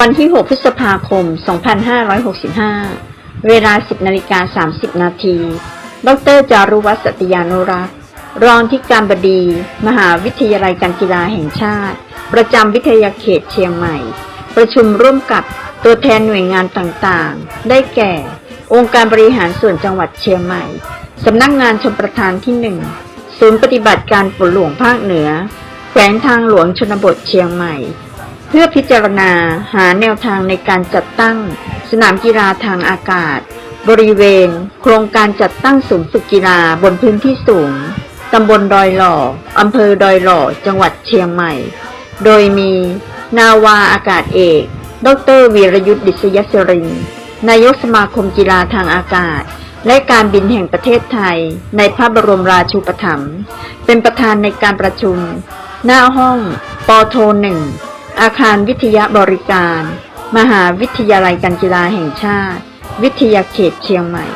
วันที่ 6 พฤษภาคม 2565 เวลา 10นาฬิกา30 นาที ดรจารุวัฒน์สตยานุรักษ์ รองที่การบดี มหาวิทยาลัยการกีฬาแห่งชาติ ประจำวิทยาเขตเชียงใหม่ ประชุมร่วมกับตัวแทนหน่วยงานต่างๆ ได้แก่ องค์การบริหารส่วนจังหวัดเชียงใหม่ สำนักงานชมประทานที่หนึ่งศูนย์ปฏิบัติการฝนหลวงภาคเหนือ แขวงทางหลวงชนบทเชียงใหม่ พื่อพิจารณาหาแนวทางในการจัดตั้ง สนามกีฬาทางอากาศ บริเวณ โครงการจัดตั้งศูนย์ฝึกกีฬาบนพื้นที่สูงตำบลดอยหล่ออำเภอดอยหล่อ จังหวัดเชียงใหม่ โดยมี นาวาอากาศเอก ดรวีรยุทธ์ดิษยสริน นายกสมาคมกีฬาทางอากาศ และการบินแห่งประเทศไทย ในพระบรมราชูปถัมภ์เป็นประธานในการประชุม หน้าห้อง ปโทหนึ่ง อาคารวิทยาบริการ มหาวิทยาลัยการกีฬาแห่งชาติ วิทยาเขตเชียงใหม่